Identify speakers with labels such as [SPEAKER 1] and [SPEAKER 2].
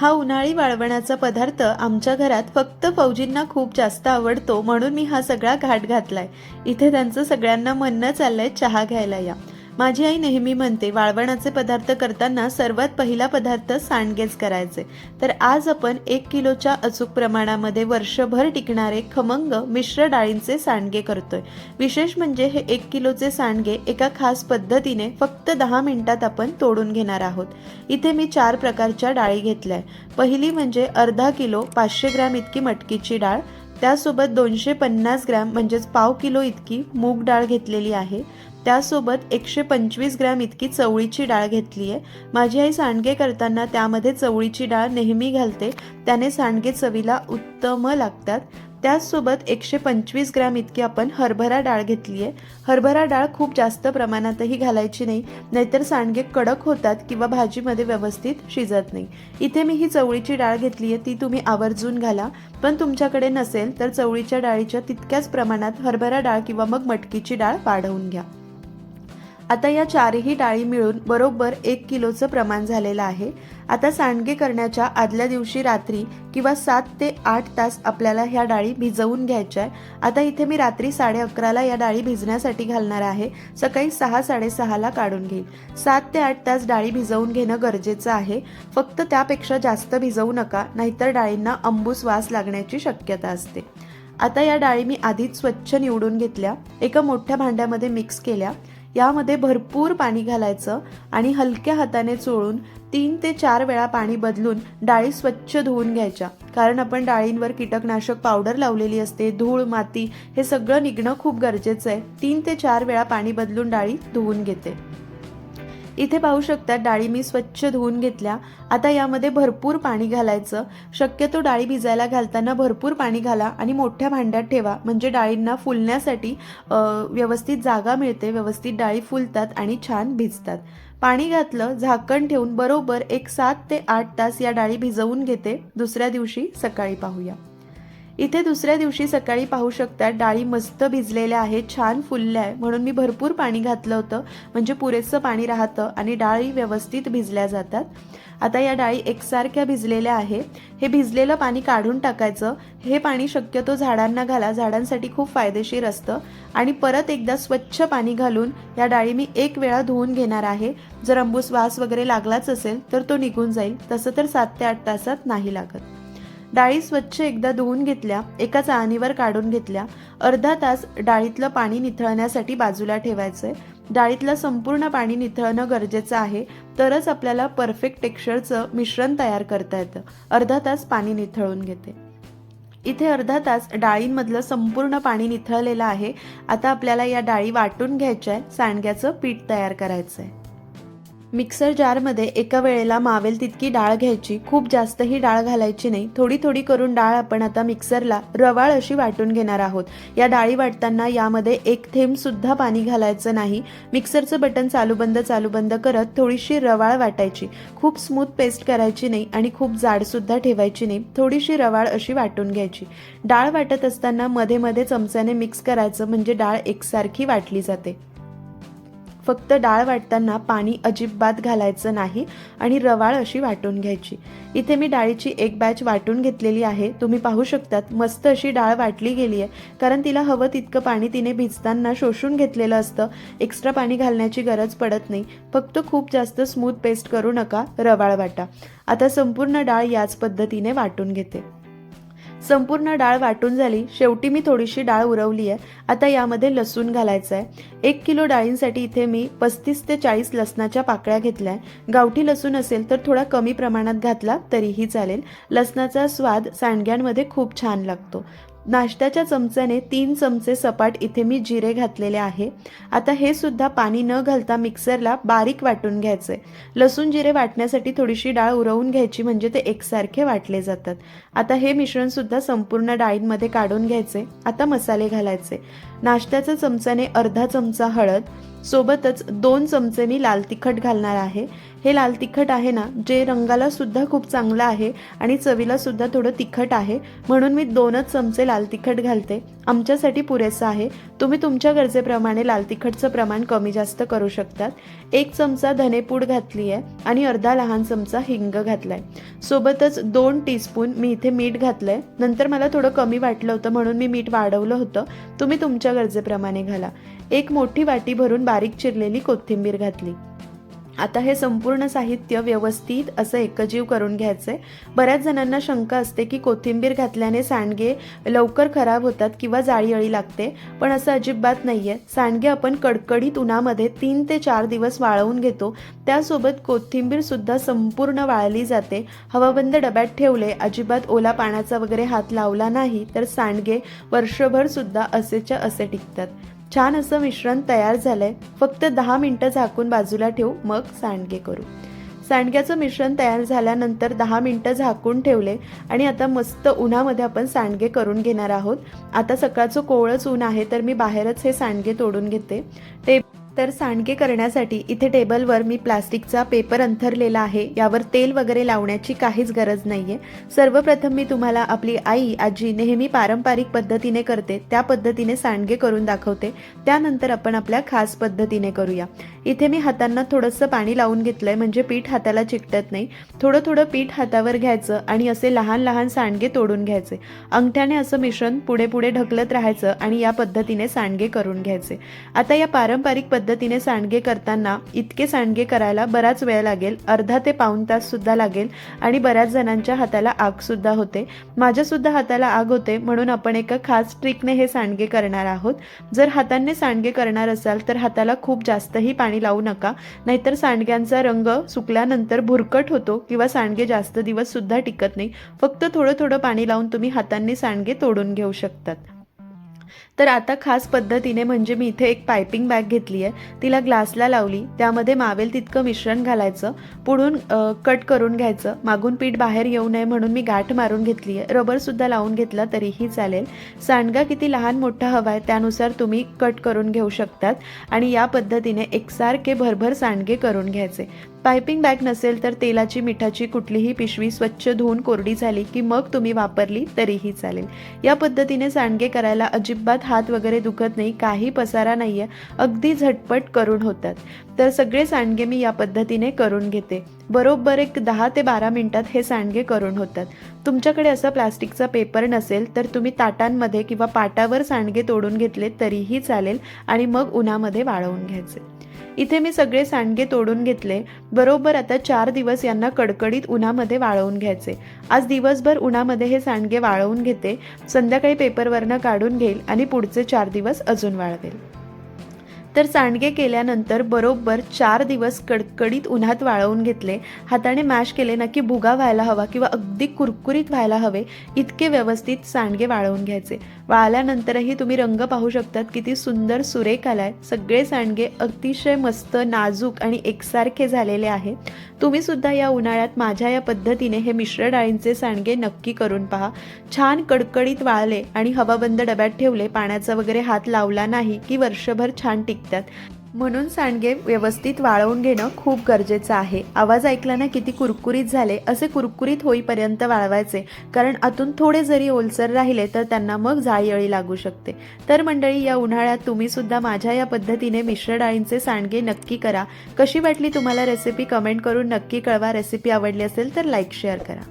[SPEAKER 1] हा उन्हाळी वाळवणाचा पदार्थ आमच्या घरात फक्त फौजींना खूप जास्त आवडतो म्हणून मी हा सगळा घाट घातलाय. इथे त्यांचं सगळ्यांना म्हणणं चाललंय चहा घ्यायला या. माझी आई नेहमी म्हणते वाळवणाचे पदार्थ करताना सर्वात पहिला पदार्थ सांडगेच करायचे. तर आज आपण एक किलोच्या अचूक प्रमाणामध्ये वर्षभर टिकणारे खमंग मिश्र डाळींचे सांडगे करतोय. विशेष म्हणजे हे एक किलोचे सांडगे एका खास पद्धतीने फक्त दहा मिनिटात आपण तोडून घेणार आहोत. इथे मी चार प्रकारच्या डाळी घेतल्या पहिली म्हणजे अर्धा किलो पाचशे ग्रॅम इतकी मटकीची डाळ. त्यासोबत दोनशे पन्नास ग्रॅम म्हणजेच पाव किलो इतकी मूग डाळ घेतलेली आहे. त्यासोबत एकशे पंचवीस ग्रॅम इतकी चवळीची डाळ घेतली आहे माझी आई सांडगे करताना त्यामध्ये चवळीची डाळ नेहमी घालते. त्याने सांडगे चवीला उत्तम लागतात. त्याचसोबत एकशे पंचवीस ग्रॅम इतकी आपण हरभरा डाळ घेतली आहे हरभरा डाळ खूप जास्त प्रमाणातही घालायची नाही नाहीतर सांडगे कडक होतात किंवा भाजीमध्ये व्यवस्थित शिजत नाही. इथे मी ही चवळीची डाळ घेतली आहे ती तुम्ही आवर्जून घाला. पण तुमच्याकडे नसेल तर चवळीच्या डाळीच्या तितक्याच प्रमाणात हरभरा डाळ किंवा मग मटकीची डाळ वाढवून घ्या. आता या चारही डाळी मिळून बरोबर एक किलोचं प्रमाण झालेलं आहे. आता सांडगे करण्याच्या आदल्या दिवशी रात्री किंवा सात ते आठ तास आपल्याला ह्या डाळी भिजवून घ्यायच्या आहे आता इथे मी रात्री साडे अकराला या डाळी भिजण्यासाठी घालणार आहे. सकाळी सहा साडेसहाला काढून घेईल. सात ते आठ तास डाळी भिजवून घेणं गरजेचं आहे. फक्त त्यापेक्षा जास्त भिजवू नका नाहीतर डाळींना अंबूस वास लागण्याची शक्यता असते. आता या डाळी मी आधीच स्वच्छ निवडून घेतल्या. एका मोठ्या भांड्यामध्ये मिक्स केल्या. यामध्ये भरपूर पाणी घालायचं आणि हलक्या हाताने चोळून तीन ते चार वेळा पाणी बदलून डाळी स्वच्छ धुवून घ्यायच्या. कारण आपण डाळींवर कीटकनाशक पावडर लावलेली असते धूळ माती हे सगळं निघणं खूप गरजेचं आहे. तीन ते चार वेळा पाणी बदलून डाळी धुवून घेते. इथे पाहू शकता डाळी मी स्वच्छ धुवून घेतल्या. आता यामध्ये भरपूर पाणी घालायचं. शक्यतो डाळी भिजायला घालताना भरपूर पाणी घाला आणि मोठ्या भांड्यात ठेवा. म्हणजे डाळींना फुलण्यासाठी व्यवस्थित जागा मिळते. व्यवस्थित डाळी फुलतात आणि छान भिजतात. पाणी घातलं झाकण ठेवून बरोबर एक सात ते आठ तास या डाळी भिजवून घेते. दुसऱ्या दिवशी सकाळी पाहूया. इथे दुसऱ्या दिवशी सकाळी पाहू शकता डाळी मस्त भिजलेल्या आहेत छान फुलल्या आहे म्हणून मी भरपूर पाणी घातलं होतं. म्हणजे पुरेसं पाणी राहतं आणि डाळी व्यवस्थित भिजल्या जातात. आता या डाळी एकसारख्या भिजलेल्या आहे हे भिजलेलं पाणी काढून टाकायचं. हे पाणी शक्यतो झाडांना घाला. झाडांसाठी खूप फायदेशीर असतं. आणि परत एकदा स्वच्छ पाणी घालून या डाळी मी एक वेळा धुवून घेणार आहे. जर अंबूस वास वगैरे लागलाच असेल तर तो निघून जाईल. तसं तर सात ते आठ तासात नाही लागत. डाळी स्वच्छ एकदा धुवून घेतल्या एका चाळणीवर काढून घेतल्या. अर्धा तास डाळीतलं पाणी निथळण्यासाठी बाजूला ठेवायचंय डाळीतलं संपूर्ण पाणी निथळणं गरजेचं आहे तरच आपल्याला परफेक्ट टेक्स्चरचं मिश्रण तयार करता येतं. अर्धा तास पाणी निथळून घेते. इथे अर्धा तास डाळींमधलं संपूर्ण पाणी निथळलेलं आहे. आता आपल्याला या डाळी वाटून घ्यायच्या आहे सांडग्याचं पीठ तयार करायचं आहे मिक्सर जारमध्ये एका वेळेला मावेल तितकी डाळ घ्यायची. खूप जास्तही डाळ घालायची नाही. थोडी थोडी करून डाळ आपण आता मिक्सरला रवाळ अशी वाटून घेणार आहोत. या डाळी वाटताना यामध्ये एक थेंब सुद्धा पाणी घालायचं नाही. मिक्सरचं बटन चालू बंद चालू बंद करत थोडीशी रवाळ वाटायची. खूप स्मूथ पेस्ट करायची नाही आणि खूप जाडसुद्धा ठेवायची नाही. थोडीशी रवाळ अशी वाटून घ्यायची. डाळ वाटत असताना मध्ये मध्ये चमच्याने मिक्स करायचं म्हणजे डाळ एकसारखी वाटली जाते. फक्त डाळ वाटताना पाणी अजिबात घालायचं नाही आणि रवाळ अशी वाटून घ्यायची. इथे मी डाळीची एक बॅच वाटून घेतलेली आहे. तुम्ही पाहू शकतात मस्त अशी डाळ वाटली गेली आहे कारण तिला हवं तितकं पाणी तिने भिजताना शोषून घेतलेलं असतं. एक्स्ट्रा पाणी घालण्याची गरज पडत नाही. फक्त खूप जास्त स्मूथ पेस्ट करू नका रवाळ वाटा. आता संपूर्ण डाळ याच पद्धतीने वाटून घेते. संपूर्ण डाळ वाटून झाली. शेवटी मी थोडीशी डाळ उरवली आहे. आता यामध्ये लसूण घालायचं आहे एक किलो डाळींसाठी इथे मी पस्तीस ते चाळीस लसणाच्या पाकळ्या घेतल्या आहे. गावठी लसूण असेल तर थोडा कमी प्रमाणात घातला तरीही चालेल. लसणाचा स्वाद सांडग्यांमध्ये खूप छान लागतो. नाश्त्याच्या चमच्याने तीन चमचे सपाट इथे मी जिरे घातलेले आहे. आता हे सुद्धा पाणी न घालता मिक्सरला बारीक वाटून घ्यायचे. लसूण जिरे वाटण्यासाठी थोडीशी डाळ उरवून घ्यायची म्हणजे ते एकसारखे वाटले जातात. आता हे मिश्रण सुद्धा संपूर्ण डाळींमध्ये काढून घ्यायचे. आता मसाले घालायचे. नाश्त्याच्या चमच्याने अर्धा चमचा हळद सोबतच दोन चमचे मी लाल तिखट घालणार आहे. हे लाल तिखट आहे ना जे रंगाला सुद्धा खूप चांगलं आहे आणि चवीला सुद्धा थोडं तिखट आहे. म्हणून मी दोनच चमचे लाल तिखट घालते. आमच्यासाठी पुरेसं आहे. तुम्ही तुमच्या गरजेप्रमाणे लाल तिखटचं प्रमाण कमी जास्त करू शकतात. एक चमचा धनेपूड घातली आहे आणि अर्धा लहान चमचा हिंग घातलाय. सोबतच दोन टीस्पून मी इथे मीठ घातलंय. नंतर मला थोडं कमी वाटलं होतं म्हणून मी मीठ वाढवलं होतं. तुम्ही तुमच्या गरजेप्रमाणे घाला. एक मोठी वाटी भरून बारीक बारीक चिरलेली कोथिंबीर घातली. आता हे संपूर्ण साहित्य व्यवस्थित असं एकजीव करून घ्यायचं आहे बऱ्याच जणांना शंका असते की कोथिंबीर घातल्याने सांडगे लवकर खराब होतात किंवा जाळी अळी लागते. पण असं अजिबात नाही आहे सांडगे आपण कडकडीत उन्हामध्ये तीन ते चार दिवस वाळवून घेतो. त्यासोबत कोथिंबीरसुद्धा संपूर्ण वाळली जाते. हवाबंद डब्यात ठेवले अजिबात ओला पाण्याचा वगैरे हात लावला नाही तर सांडगे वर्षभरसुद्धा असेच्या असे टिकतात. छान असं मिश्रण तयार झालंय. फक्त दहा मिनटं झाकून बाजूला ठेवू मग सांडगे करू. सांडग्याचं मिश्रण तयार झाल्यानंतर दहा मिनटं झाकून ठेवले आणि आता मस्त उन्हामध्ये आपण सांडगे करून घेणार आहोत. आता सकाळचं कोवळंच ऊन आहे तर मी बाहेरच हे सांडगे तोडून घेते. टेब तर सांडगे करण्यासाठी इथे टेबलवर मी प्लास्टिकचा पेपर अंथरलेला आहे. यावर तेल वगैरे लावण्याची काहीच गरज नाही आहे सर्वप्रथम मी तुम्हाला आपली आई आजी नेहमी पारंपरिक पद्धतीने करते. त्या पद्धतीने सांडगे करून दाखवते. त्यानंतर आपण आपल्या खास पद्धतीने करूया. इथे मी हातांना थोडंसं पाणी लावून घेतलंय म्हणजे पीठ हाताला चिकटत नाही. थोडं थोडं पीठ हातावर घ्यायचं आणि असे लहान लहान सांडगे तोडून घ्यायचे. अंगठ्याने असं मिश्रण पुढे पुढे ढकलत राहायचं आणि या पद्धतीने सांडगे करून घ्यायचे. आता या पारंपरिक पद्धतीने सांडगे करताना इतके सांडगे करायला बराच वेळ लागेल. अर्धा ते पाऊण तास सुद्धा लागेल आणि बऱ्याच जणांच्या हाताला आग सुद्धा होते. माझ्या सुद्धा हाताला आग होते म्हणून आपण एका खास ट्रिकने हे सांडगे करणार आहोत. जर हातांनी सांडगे करणार असाल तर हाताला खूप जास्तही पाणी लावू नका. नाहीतर सांडग्यांचा रंग सुकल्यानंतर भुरकट होतो किंवा सांडगे जास्त दिवस सुद्धा टिकत नाही. फक्त थोडं थोडं पाणी लावून तुम्ही हातांनी सांडगे तोडून घेऊ शकतात. तर आता खास पद्धतीने म्हणजे मी इथे एक पायपिंग बॅग घेतली आहे. तिला ग्लासला लावली. त्यामध्ये मावेल तितकं मिश्रण घालायचं. पुढून कट करून घ्यायचं. मागून पीठ बाहेर येऊ नये म्हणून मी गाठ मारून घेतली आहे. रबरसुद्धा लावून घेतला तरीही चालेल. सांडगा किती लहान मोठा हवा आहे त्यानुसार तुम्ही कट करून घेऊ शकतात. आणि या पद्धतीने एकसारखे भरभर सांडगे करून घ्यायचे. पायपिंग बॅग नसेल तर तेलाची मिठाची कुठलीही पिशवी स्वच्छ धुवून कोरडी झाली की मग तुम्ही वापरली तरीही चालेल. या पद्धतीने सांडगे करायला अजिबात हात वगैरे दुखत नाही काही पसारा नाही आहे अगदी झटपट करून होतात. तर सगळे सांडगे मी या पद्धतीने करून घेते. बरोबर एक दहा ते बारा मिनिटात हे सांडगे करून होतात. तुमच्याकडे असा प्लास्टिकचा पेपर नसेल तर तुम्ही ताटांमध्ये किंवा पाटावर सांडगे तोडून घेतले तरीही चालेल आणि मग उन्हामध्ये वाळवून घ्यायचे. इथे मी सगळे सांडगे तोडून घेतले. बरोबर आता चार दिवस यांना कडकडीत उन्हामध्ये वाळवून घ्यायचे. आज दिवसभर उन्हामध्ये हे सांडगे वाळवून घेते संध्याकाळी पेपरवरनं काढून घेईल आणि पुढचे चार दिवस अजून वाळवेल. तर सांडगे केल्यानंतर बरोबर चार दिवस कडकडीत उन्हात वाळवून घेतले. हाताने मॅश केले ना की भुगा व्हायला हवा किंवा अगदी कुरकुरीत व्हायला हवे इतके व्यवस्थित सांडगे वाळवून घ्यायचे. वाळल्यानंतरही तुम्ही रंग पाहू शकतात किती सुंदर सुरेख आलाय. सगळे सांडगे अतिशय मस्त नाजूक आणि एकसारखे झालेले आहेत तुम्ही सुद्धा या उन्हाळ्यात माझ्या या पद्धतीने हे मिश्र डाळींचे सांडगे नक्की करून पहा. छान कडकडीत वाळले आणि हवाबंद डब्यात ठेवले पाण्याचा वगैरे हात लावला नाही की वर्षभर छान निघतात म्हणून सांडगे व्यवस्थित वाळवून घेणं खूप गरजेचं आहे. आवाज ऐकला ना किती कुरकुरीत झाले असे कुरकुरीत होईपर्यंत वाळवायचे. कारण आतून थोडे जरी ओलसर राहिले तर त्यांना मग जाळीअळी लागू शकते. तर मंडळी या उन्हाळ्यात तुम्ही सुद्धा माझ्या या पद्धतीने मिश्र डाळींचे सांडगे नक्की करा. कशी वाटली तुम्हाला रेसिपी कमेंट करून नक्की कळवा. रेसिपी आवडली असेल तर लाईक शेअर करा.